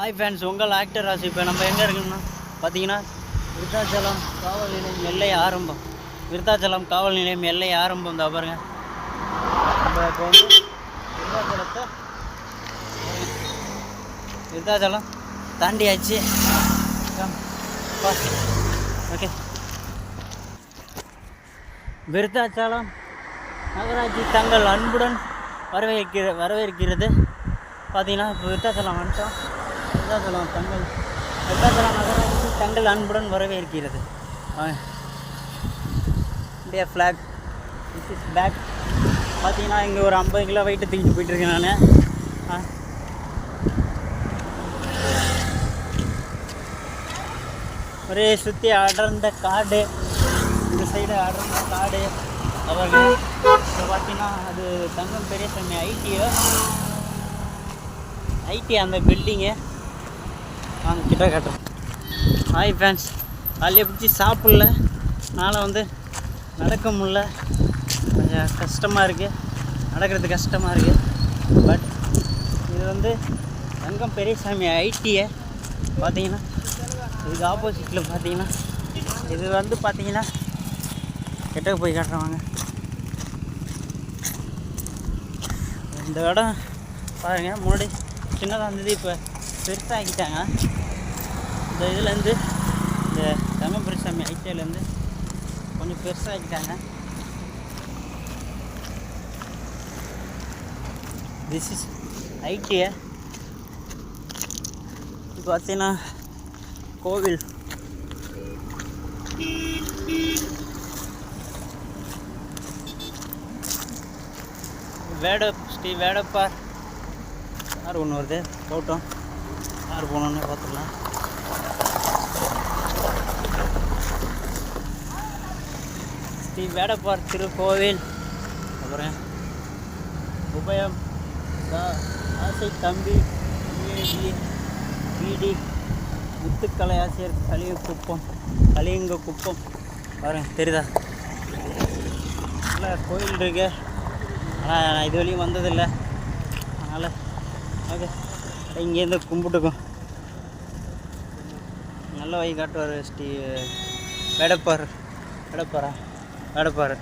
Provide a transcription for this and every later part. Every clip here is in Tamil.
ஹாய் ஃபேன்ஸ் உங்கள் ஆக்டர் ராசி இப்போ நம்ம எங்கே இருக்குன்னா பார்த்தீங்கன்னா விருத்தாச்சலம் காவல் நிலையம் எல்லை ஆரம்பம். விருத்தாச்சலம் காவல் நிலையம் எல்லை ஆரம்பம் தான் பாருங்க. நம்ம இப்போ வந்து விருத்தாச்சலத்தை விருத்தாச்சலம் தாண்டியாச்சு. ஓகே விருத்தாச்சலம் நகராட்சி தங்கள் அன்புடன் வரவேற்கிற வரவேற்கிறது. பார்த்தீங்கன்னா இப்போ விருத்தாச்சலம் வந்துட்டோம். விருத்தாச்சலம் தங்கள் விருத்தாச்சலம் நகராட்சி தங்கள் அன்புடன் வரவேற்கிறது. India flag this is back பார்த்தீங்கன்னா இங்கே ஒரு ஐம்பது கிலோ வெயிட்டு தூக்கிட்டு போயிட்டுருக்கேன் நான். ஒரே சுற்றி அடர்ந்த காடு. இந்த சைடு அடர்ந்த காடு. அவர்கள் இப்போ பார்த்தீங்கன்னா அது தங்கம் பெரியசாமி ஐடியோ ஐடி அந்த பில்டிங்கு வாங்க கிட்ட காட்டுறேன் ஹாய் ஃபேன்ஸ் காலையை பிடிச்சி சாப்பிடல. அதனால் வந்து நடக்க முடில கொஞ்சம் கஷ்டமாக இருக்குது நடக்கிறது கஷ்டமாக இருக்குது பட் இது வந்து தங்கம் பெரியசாமி ஐடியை. பார்த்தீங்கன்னா இதுக்கு ஆப்போசிட்டில் பார்த்தீங்கன்னா இது வந்து பார்த்தீங்கன்னா கிட்ட போய் காட்டுறவாங்க இந்த இடம் பாருங்கள் முன்னாடி சின்னதாக இருந்தது இப்போ பெருசாகிட்டாங்க. இந்த இதுலேருந்து இந்த தங்கபுரிசாமி ஐடிஐலேருந்து கொஞ்சம் பெருசாகிட்டாங்க திஸ் இஸ் ஐடிஐ இப்போ பார்த்தீங்கன்னா கோவில். வேட ஸ்ரீ வேடப்பார் யார் ஒன்று வருது? போட்டோம் யார் போனோன்னு பார்த்துக்கலாம். ஸ்ரீ வேடப்பார் திருக்கோவில். அப்புறம் உபயம் ஆசை தம்பி பிடி முத்துக்கலை ஆசிரியர் கலிய குப்பம் கலியங்க குப்பம். பாருங்க தெரியுதா? நல்ல கோயில் இருக்கு. ஆனால் நான் இது வரையும் வந்ததில்லை. அதனால் ஓகே. இங்கேருந்து கும்பிட்டுக்கும் நல்ல வழி காட்டுவார் ஸ்ரீ வேடப்பார். வேடப்பாரா? வேடப்பார்.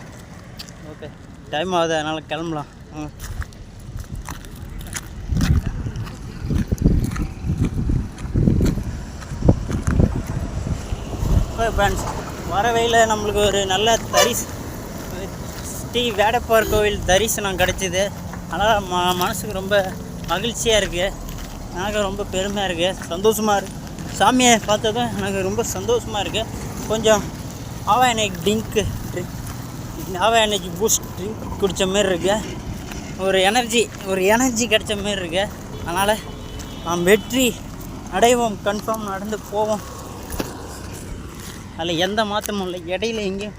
ஓகே. டைம் ஆகுது அதனால் கிளம்பலாம். வாங்க ஃப்ரெண்ட்ஸ் வரவையில் நம்மளுக்கு ஒரு நல்ல தரிசு ஸ்ரீ வேடப்பார் கோவில் தரிசனம் கிடச்சிது. அதனால் ம மனசுக்கு ரொம்ப மகிழ்ச்சியாக இருக்குது எனக்கு ரொம்ப பெருமையாக இருக்குது சந்தோஷமாக இருக்குது சாமியை பார்த்ததும் எனக்கு ரொம்ப சந்தோஷமாக இருக்குது கொஞ்சம் ஆவா எனக்கு ட்ரிங்க்கு ஆவா எனக்கு பூஸ்ட் ட்ரிங்க் குடித்த மாரி இருக்கு. ஒரு எனர்ஜி ஒரு எனர்ஜி கிடைச்ச மாரி இருக்கு. அதனால் நாம் வெற்றி அடைவோம் கன்ஃபார்ம் நடந்து போவோம். அதில் எந்த மாற்றமும் இல்லை. இடையில எங்கேயும்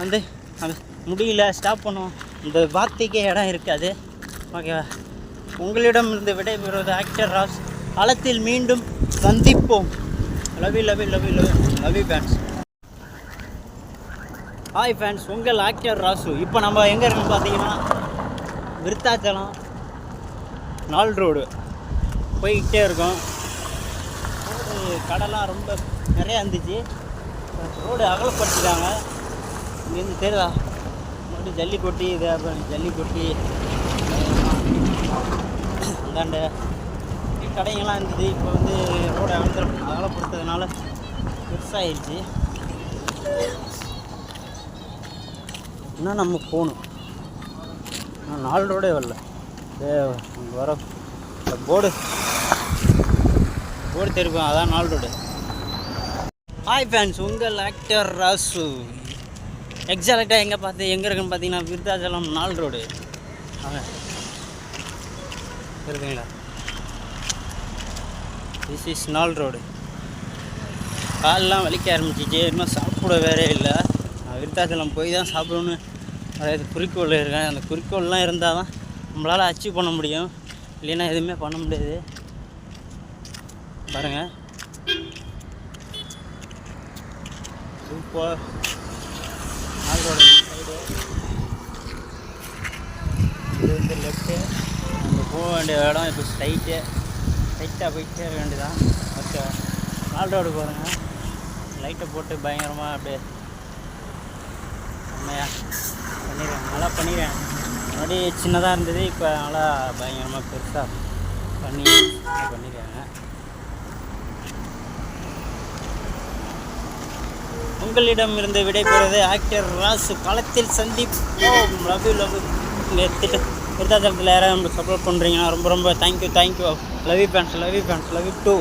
வந்து அது முடியல ஸ்டாப் பண்ணுவோம். இந்த வார்த்தைக்கே இடம் இருக்காது. ஓகேவா? உங்களிடம் இருந்து விடைபெறுவது ஆக்டர் ராஸ் களத்தில் மீண்டும் சந்திப்போம். Love love love love love fans hi fans உங்கள் ஆக்டர் ராசு. இப்போ நம்ம எங்கே இருக்குன்னு பார்த்தீங்கன்னா விருத்தாச்சலம் நாள் ரோடு. போய்கிட்டே இருக்கோம். ரோடு கடைலாம் ரொம்ப நிறையா இருந்துச்சு. ரோடு அகலப்படுத்திட்டாங்க. இங்கேருந்து தெரியுதா மட்டும் ஜல்லிக்கொட்டி இது அப்புறம் அந்தாண்ட கடைங்கெல்லாம் இருந்தது. இப்போ வந்து ரோடு அகல அகலப்படுத்ததுனால பெருசாகிடுச்சு இன்னும் நம்ம போகணும். நான் நாலு ரோடே வரல. வர போர்டு. போர்டு தெரியும்? அதான் நாலு ரோடு. ஹாய் ஃபேன்ஸ் உங்கள் ஆக்டர் ராசு. எக்ஸாக்டாக எங்கே பார்த்து எங்கே இருக்குன்னு பார்த்தீங்கன்னா விருத்தாச்சலம் நாலு ரோடு. இருக்குங்களா? திஸ் இஸ் நாள் ரோடு காலெலாம் வலிக்க ஆரம்பிச்சிச்சு. இன்னும் சாப்பிட வேறே இல்லை. நான் விருத்தாச்சலம் போய் தான் சாப்பிடணும்னு அதாவது குறிக்கோள் இருக்கேன். அந்த குறிக்கோள்லாம் இருந்தால் தான் நம்மளால் அச்சீவ் பண்ண முடியும். இல்லைன்னா எதுவுமே பண்ண முடியாது. பாருங்கள் சூப்பர் நாள் சைடு இது வந்து லெஃப்ட்டு நம்ம போக வேண்டிய இடம் இப்போ ஸ்ட்ரைட்டு லைட்டாக போயிட்டே இருக்க வேண்டியதான் ஓகே. நாள் ரோடு போகிறேங்க லைட்டை போட்டு பயங்கரமாக அப்படியே செம்மையாக பண்ணிடுறேன். நல்லா பண்ணிடுறேன். முன்னாடி சின்னதாக இருந்தது இப்போ நல்லா பயங்கரமாக பெருசாக பண்ணி பண்ணிடுறாங்க உங்களிடம் இருந்து விடைபெறுவது ஆக்டர் ராசு. களத்தில் சந்திப்போம் லவ் யூ லவ் எடுத்துட்டு விருதாச்சலத்தில் யாராவது நம்மளுக்கு சப்போர்ட் பண்ணுறீங்கன்னா ரொம்ப ரொம்ப thank you thank you love you fans love you fans love you too